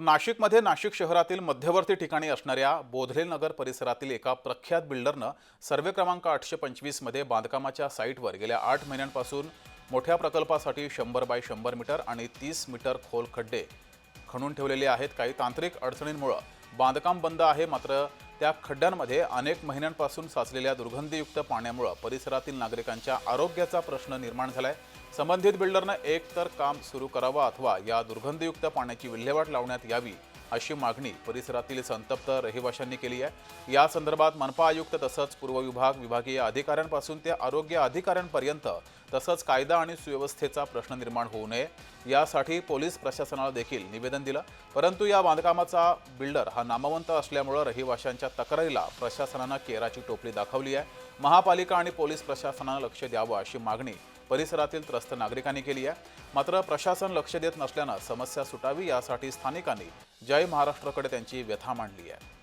नाशिकमध्ये नाशिक शहरातील मध्यवर्ती ठिकाणी असणाऱ्या बोधले नगर परिसरातील एका प्रख्यात बिल्डरनं सर्वे क्रमांक आठशे पंचवीसमध्ये बांधकामाच्या साईटवर गेल्या आठ महिन्यांपासून मोठ्या प्रकल्पासाठी शंभर बाय शंभर मीटर आणि तीस मीटर खोल खड्डे खणून ठेवलेले आहेत. काही तांत्रिक अडचणींमुळं बांधकाम बंद आहे मात्र त्या खड्ड्यांमध्ये अनेक महिन्यांपासून साचलेल्या दुर्गंधीयुक्त पाण्यामुळं परिसरातील नागरिकांच्या आरोग्याचा प्रश्न निर्माण झाला आहे संबंधित बिल्डरनं एक तर काम सुरू करावं अथवा या दुर्गंधयुक्त पाण्याची विल्हेवाट लावण्यात यावी अशी मागणी परिसरातील संतप्त रहिवाशांनी केली आहे. या संदर्भात मनपा आयुक्त तसंच पूर्व विभाग विभागीय अधिकाऱ्यांपासून ते आरोग्य अधिकाऱ्यांपर्यंत तसंच कायदा आणि सुव्यवस्थेचा प्रश्न निर्माण होऊ नये. यासाठी पोलीस प्रशासनाला देखील निवेदन दिलं. परंतु या बांधकामाचा बिल्डर हा नामवंत असल्यामुळं रहिवाशांच्या तक्रारीला प्रशासनानं केराची टोपली दाखवली आहे. महापालिका आणि पोलीस प्रशासनानं लक्ष द्यावं अशी मागणी परिसरातील त्रस्त नागरिकांनी केली आहे. मात्र प्रशासन लक्ष देत नसल्यानं समस्या सुटावी यासाठी स्थानिकांनी जय महाराष्ट्रकडे त्यांची व्यथा मांडली आहे.